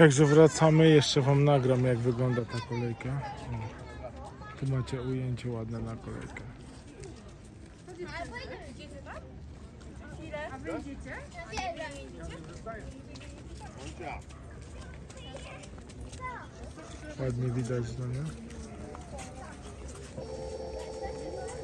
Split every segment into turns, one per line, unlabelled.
Także wracamy, jeszcze wam nagram jak wygląda ta kolejka. O, tu macie ujęcie ładne na kolejkę.
A?
Ładnie widać, no nie?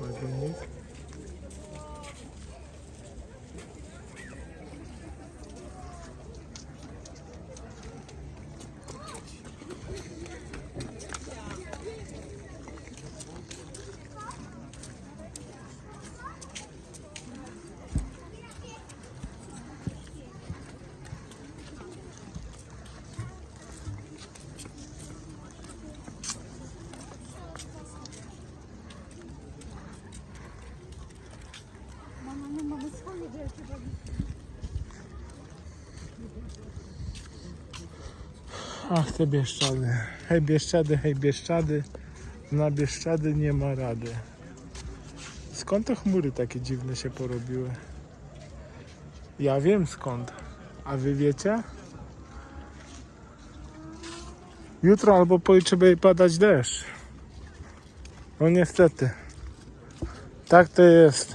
Wagonik.
Mama,
Ach, te Bieszczady. Hej Bieszczady, hej Bieszczady. Na Bieszczady nie ma rady. Skąd te chmury takie dziwne się porobiły? Ja wiem skąd. A wy wiecie? Jutro albo pojutrze będzie padać deszcz. No niestety. Tak to jest.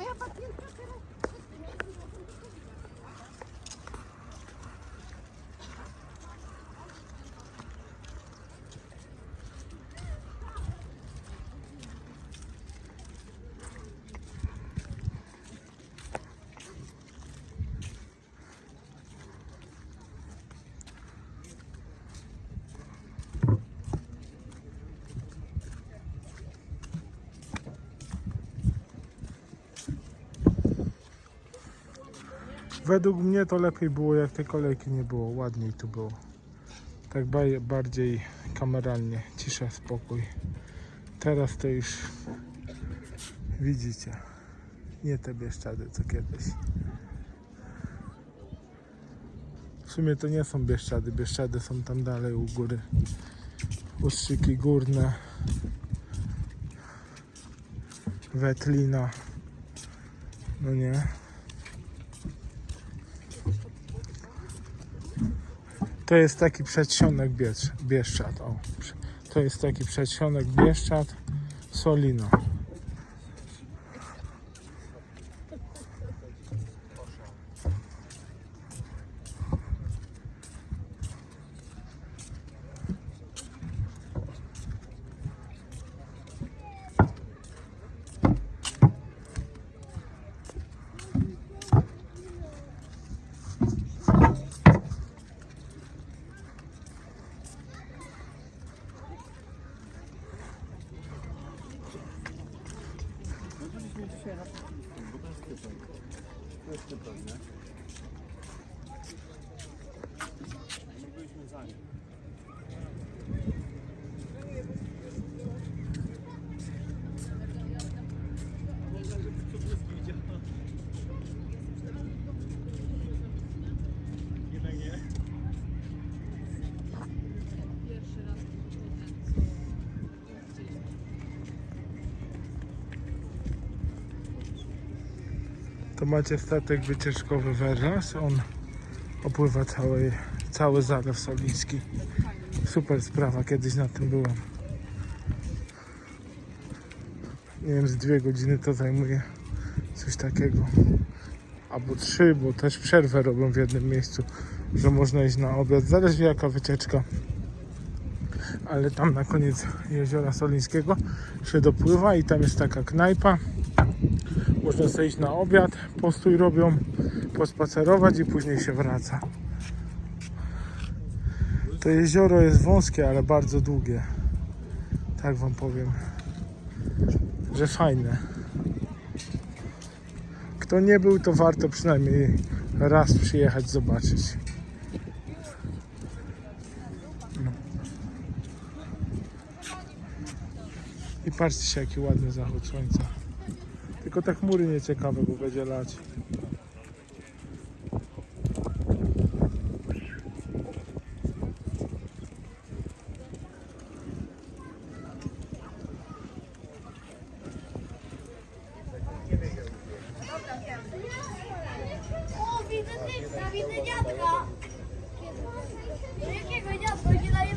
To
moja
Według mnie to lepiej było jak tej kolejki nie było, ładniej tu było. Tak ba- bardziej kameralnie, cisza, spokój. Teraz to już widzicie, nie te Bieszczady co kiedyś. W sumie to nie są Bieszczady, Bieszczady są tam dalej u góry. Ustrzyki górne, Wetlina, no nie. To jest taki przedsionek Biesz, Bieszczad. O. To jest taki przedsionek Bieszczad, Solino. spokojnie. My byliśmy za nim. To macie statek wycieczkowy Verlas. On opływa cały, cały Zalew Soliński. Super sprawa, kiedyś na tym byłem. Nie wiem, z dwie godziny to zajmuje coś takiego. Albo trzy, bo też przerwę robią w jednym miejscu, że można iść na obiad. Zależy jaka wycieczka. Ale tam na koniec jeziora Solińskiego się dopływa i tam jest taka knajpa. Można sobie iść na obiad, postój robią, pospacerować i później się wraca. To jezioro jest wąskie, ale bardzo długie. Tak wam powiem. że fajne. Kto nie był, to warto przynajmniej raz przyjechać, zobaczyć. No. I patrzcie się, jaki ładny zachód słońca. Tylko te chmury nieciekawe, bo będzie lać.
O, widzę typka, widzę dziadka. Jakiego dziadka nie daje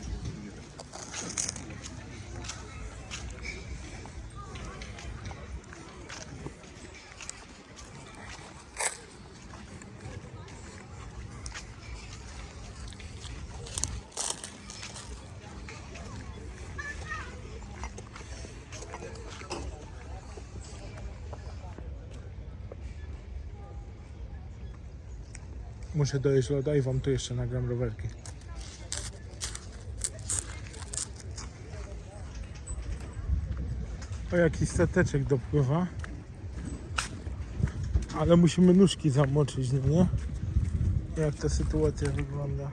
Muszę dojeść loda i wam tu jeszcze nagram rowerki. O jakiś stateczek dopływa. Ale musimy nóżki zamoczyć, no nie? Jak ta sytuacja wygląda.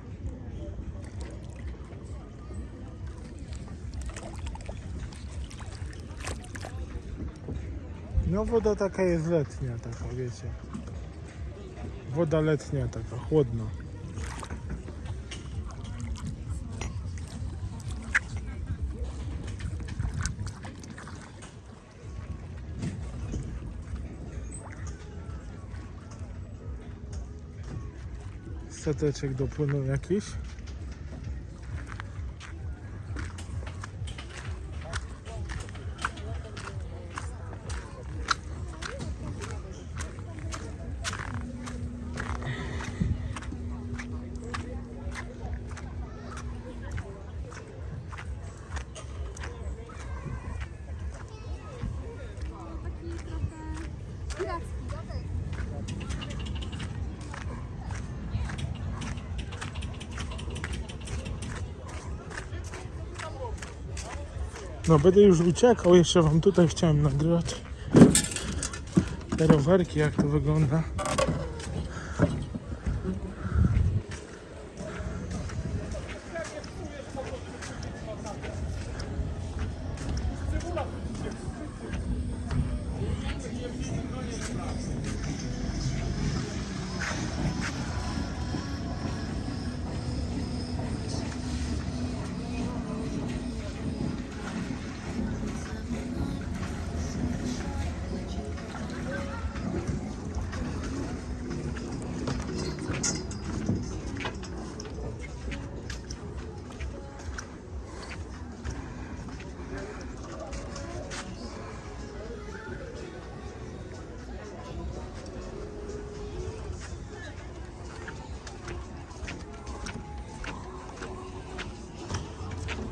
No woda taka jest letnia, taka wiecie. Woda letnia taka, chłodna. Stateczek dopłynął jakiś. No będę już uciekał, jeszcze wam tutaj chciałem nagrywać te rowerki, jak to wygląda.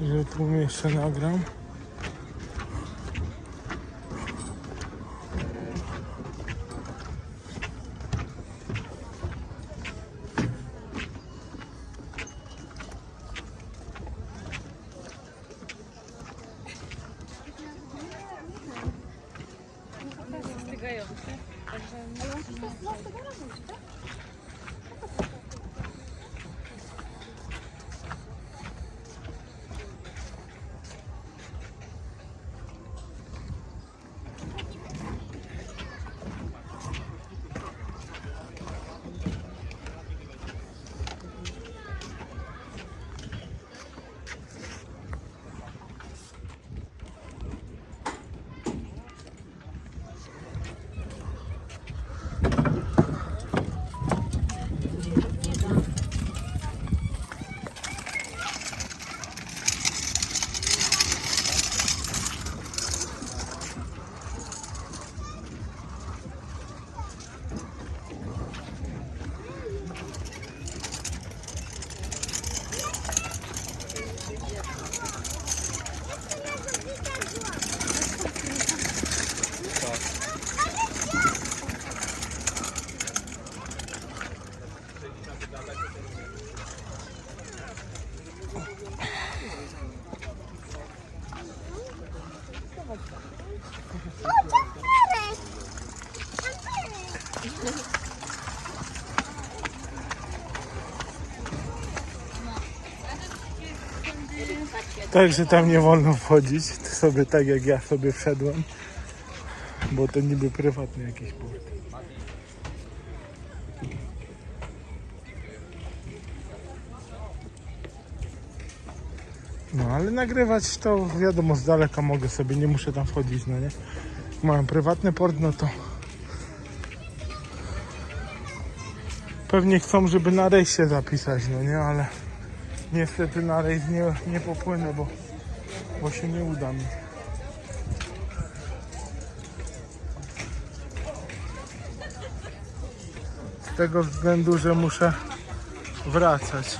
Ile tu jeszcze nagram?
Zastygające. Także...
Ale on to jest dla tego Także tam nie wolno wchodzić, to sobie tak jak ja sobie wszedłem, bo to niby prywatny jakiś port. No ale nagrywać to wiadomo z daleka mogę sobie, nie muszę tam wchodzić, no nie? Mam prywatny port, no to pewnie chcą, żeby na rejs się zapisać, no nie? Ale niestety na rejs nie, nie popłynę, bo, bo się nie uda mi. Z tego względu, że muszę wracać.